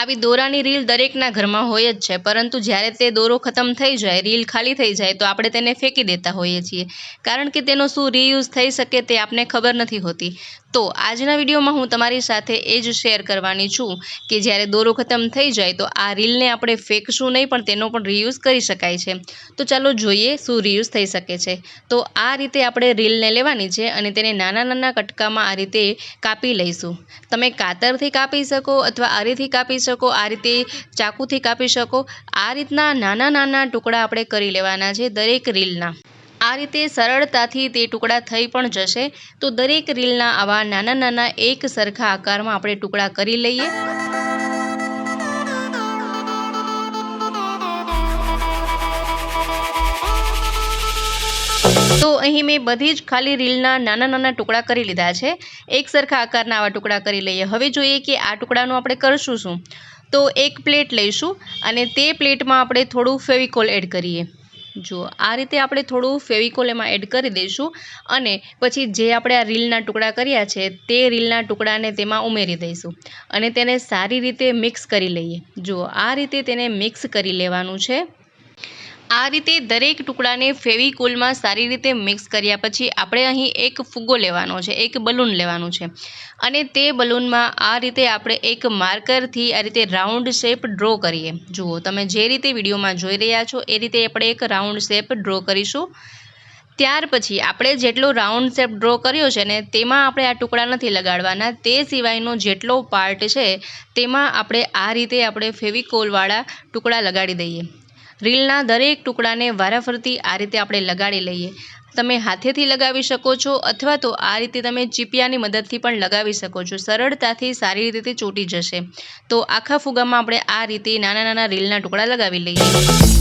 આવી દોરાની રીલ દરેકના ઘરમાં હોય જ છે. પરંતુ જ્યારે તે દોરો ખતમ થઈ જાય, રીલ ખાલી થઈ જાય, તો આપણે તેને ફેંકી દેતા હોઈએ છીએ. કારણ કે તેનો શું રીયુઝ થઈ શકે તે આપને ખબર નથી હોતી. તો આજના વિડીયોમાં હું તમારી સાથે એ જ શેર કરવાની છું કે જ્યારે દોરો ખતમ થઈ જાય, તો આ રીલને આપણે ફેંકશું નહીં, પણ તેનો પણ રીયુઝ કરી શકાય છે. તો ચાલો જોઈએ શું રીયુઝ થઈ શકે છે. તો આ રીતે આપણે રીલને લેવાની છે અને તેને નાના નાના કટકામાં આ રીતે કાપી લઈશું. તમે કાતરથી કાપી શકો અથવા આરીથી કાપી શકો આ રીતે ચાકુથી કાપી શકો. આ રીતના નાના નાના ટુકડા આપણે કરી લેવાના છે દરેક રીલના. આ રીતે સરળતાથી તે ટુકડા થઈ પણ જશે. તો દરેક રીલના આવા નાના નાના એક સરખા આકારમાં આપણે ટુકડા કરી લઈએ. તો અહીં મેં બધી જ ખાલી રીલના નાના નાના ટુકડા કરી લીધા છે. એક સરખા આકારના આવા ટુકડા કરી લઈએ. હવે જોઈએ કે આ ટુકડાનું આપણે કરશું શું? તો એક પ્લેટ લઈશું અને તે પ્લેટમાં આપણે થોડું ફેવિકોલ એડ કરીએ. જુઓ આ રીતે આપણે થોડું ફેવિકોલ એમાં એડ કરી દઈશું અને પછી જે આપણે આ રીલના ટુકડા કર્યા છે, તે રીલના ટુકડાને તેમાં ઉમેરી દઈશું અને તેને સારી રીતે મિક્સ કરી લઈએ. જુઓ આ રીતે તેને મિક્સ કરી લેવાનું છે. આ રીતે દરેક ટુકડાને ફેવિકોલમાં સારી રીતે મિક્સ કર્યા પછી આપણે અહીં એક ફુગ્ગો લેવાનો છે, એક બલૂન લેવાનું છે. અને તે બલૂનમાં આ રીતે આપણે એક માર્કરથી આ રીતે રાઉન્ડ શેપ ડ્રો કરીએ. જુઓ, તમે જે રીતે વિડીયોમાં જોઈ રહ્યા છો, એ રીતે આપણે એક રાઉન્ડ શેપ ડ્રો કરીશું. ત્યાર પછી આપણે જેટલો રાઉન્ડ શેપ ડ્રો કર્યો છે ને, તેમાં આપણે આ ટુકડા નથી લગાડવાના. તે સિવાયનો જેટલો પાર્ટ છે, તેમાં આપણે આ રીતે આપણે ફેવિકોલવાળા ટુકડા લગાડી દઈએ. રીલના દરેક ટુકડાને વારાફરતી આ રીતે આપણે લગાડી લઈએ. તમે હાથેથી લગાવી શકો છો અથવા તો આ રીતે તમે ચીપિયાની મદદથી પણ લગાવી શકો છો. સરળતાથી સારી રીતે ચોંટી જશે. તો આખા ફુગામાં આપણે આ રીતે નાના નાના રીલના ટુકડા લગાવી લઈએ.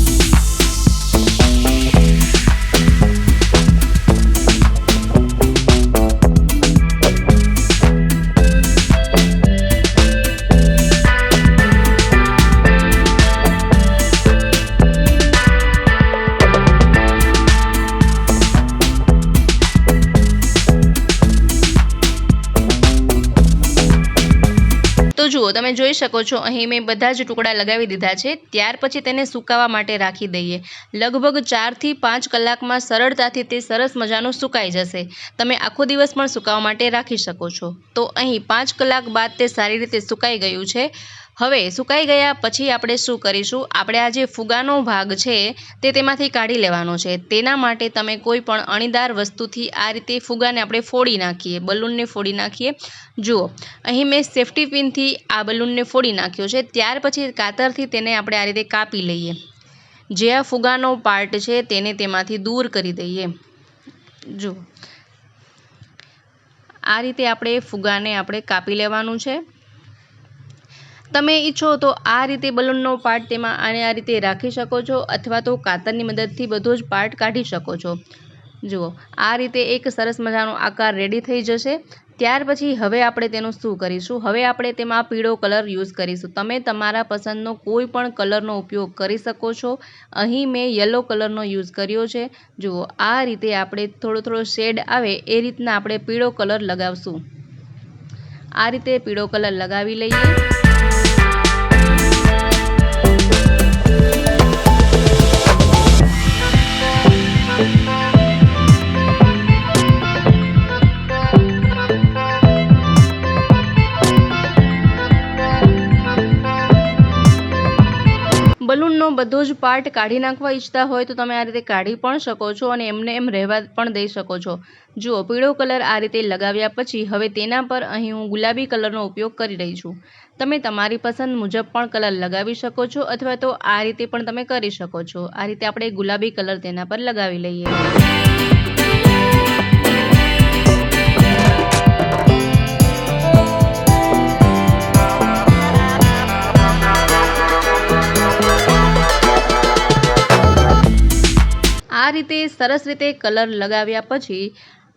જુઓ તમે જોઈ શકો છો, અહીં મેં બધા જ ટુકડા લગાવી દીધા છે, ત્યાર પછી તેને સુકાવા માટે રાખી દઈએ. લગભગ ચારથી પાંચ કલાકમાં સરળતાથી તે સરસ મજાનું સુકાઈ જશે. તમે આખો દિવસ પણ સુકાવા માટે રાખી શકો છો. તો અહીં પાંચ કલાક બાદ તે સારી રીતે સુકાઈ ગયું છે. હવે સુકાઈ ગયા પછી આપણે શું કરીશું? આપણે આ જે ફુગાનો ભાગ છે, તે તેમાંથી કાઢી લેવાનો છે. તેના માટે તમે કોઈ પણ અણીદાર વસ્તુથી આ રીતે ફુગાને આપણે ફોડી નાખીએ. બલૂનને ફોડી નાખીએ. જુઓ, અહીં મેં સેફ્ટી પિનથી આ બલૂનને ફોડી નાખ્યો છે. ત્યાર પછી કાતરથી તેને આપણે આ રીતે કાપી લઈએ. જે આ ફુગાનો પાર્ટ છે, તેને તેમાંથી દૂર કરી દઈએ. જુઓ, આ રીતે આપણે ફુગાને આપણે કાપી લેવાનું છે. તમે ઈચ્છો તો આ રીતે બલૂનનો પાર્ટ તેમાં આને આ રીતે રાખી શકો છો અથવા તો કાતરની મદદથી બધો જ પાર્ટ કાઢી શકો છો. જુઓ, આ રીતે એક સરસ મજાનો આકાર રેડી થઈ જશે. ત્યાર પછી હવે આપણે તેનું શું કરીશું? હવે આપણે તેમાં પીળો કલર યુઝ કરીશું. તમે તમારા પસંદનો કોઈ પણ કલરનો ઉપયોગ કરી શકો છો. અહીં મેં યલો કલરનો યુઝ કર્યો છે. જુઓ, આ રીતે આપણે થોડો થોડો શેડ આવે એ રીતના આપણે પીળો કલર લગાવશું. આ રીતે પીળો કલર લગાવી લઈએ. બધો જ પાર્ટ કાઢી નાખવા ઈચ્છતા હોય તો તમે આ રીતે કાઢી પણ શકો છો અને એમને એમ રહેવા પણ દઈ શકો છો. જુઓ, પીળો કલર આ રીતે લગાવ્યા પછી હવે તેના પર અહીં હું ગુલાબી કલરનો ઉપયોગ કરી રહી છું. તમે તમારી પસંદ મુજબ પણ કલર લગાવી શકો છો અથવા તો આ રીતે પણ તમે કરી શકો છો. આ રીતે આપણે ગુલાબી કલર તેના પર લગાવી લઈએ. આ રીતે સરસ રીતે કલર લગાવ્યા પછી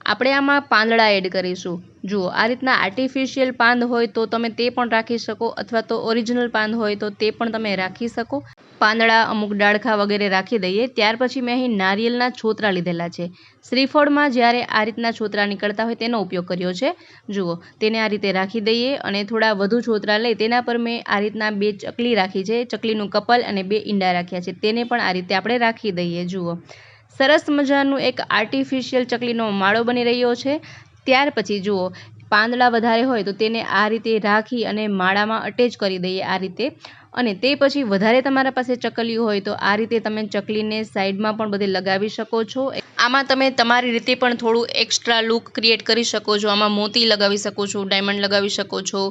આપણે આમાં પાંદડા એડ કરીશું. જુઓ, આ રીતના આર્ટિફિશિયલ પાંદ હોય તો તમે તે પણ રાખી શકો અથવા તો ઓરિજિનલ પાંદ હોય તો તે પણ તમે રાખી શકો. પાંદડા અમુક ડાળખા વગેરે રાખી દઈએ. ત્યાર પછી મેં અહીં નારિયેલના છોતરા લીધેલા છે. શ્રીફળમાં જ્યારે આ રીતના છોતરા નીકળતા હોય તેનો ઉપયોગ કર્યો છે. જુઓ, તેને આ રીતે રાખી દઈએ અને થોડા વધુ છોતરા લઈ તેના પર મેં આ રીતના બે ચકલી રાખી છે. ચકલીનું કપલ અને બે ઈંડા રાખ્યા છે. તેને પણ આ રીતે આપણે રાખી દઈએ. જુઓ સરસ મજાનું એક આર્ટિફિશિયલ ચકલીનો માળો બની રહ્યો છે. ત્યાર પછી જુઓ, પાંદડા વધારે હોય તો તેને આ રીતે રાખી અને માળામાં અટેચ કરી દઈએ આ રીતે. અને તે પછી વધારે તમારા પાસે ચકલી હોય તો આ રીતે તમે ચકલીને સાઈડમાં પણ બધે લગાવી શકો છો. આમાં તમે તમારી રીતે પણ થોડું એક્સ્ટ્રા લુક ક્રિએટ કરી શકો છો. આમાં મોતી લગાવી શકો છો ડાયમંડ લગાવી શકો છો.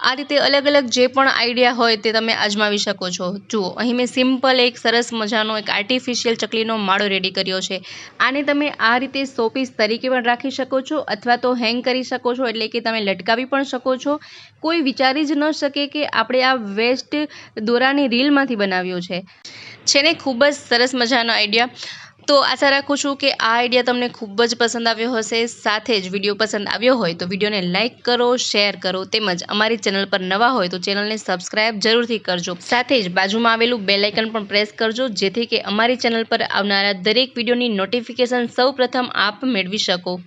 આ રીતે અલગ અલગ જે પણ આઈડિયા હોય તે તમે અજમાવી શકો છો. જુઓ, અહીં મેં સિમ્પલ એક સરસ મજાનો એક આર્ટિફિશિયલ ચકલીનો માળો રેડી કર્યો છે. આને તમે આ રીતે શોપીસ તરીકે પણ રાખી શકો છો અથવા તો હેંગ કરી શકો છો એટલે કે તમે લટકાવી પણ શકો છો. કોઈ વિચારી જ ન શકે કે આપણે આ વેસ્ટ દોરાની રીલમાંથી બનાવ્યો છે. છે ને, ખૂબ જ સરસ મજાનો આઈડિયા તો આશા રાખું છું કે આ આઈડિયા તમને ખૂબ જ પસંદ આવ્યો હશે. સાથે જ વીડિયો પસંદ આવ્યો હોય તો વિડીયોને લાઇક કરો શેર કરો, તેમજ અમારી ચેનલ પર નવા હોય તો ચેનલને સબસ્ક્રાઇબ જરૂરથી કરજો. સાથે જ બાજુમાં આવેલું બેલ પણ પ્રેસ કરજો, જેથી કે અમારી ચેનલ પર આવનારા દરેક વિડીયોની નોટિફિકેશન સૌપ્રથમ આપ મેળવી શકો.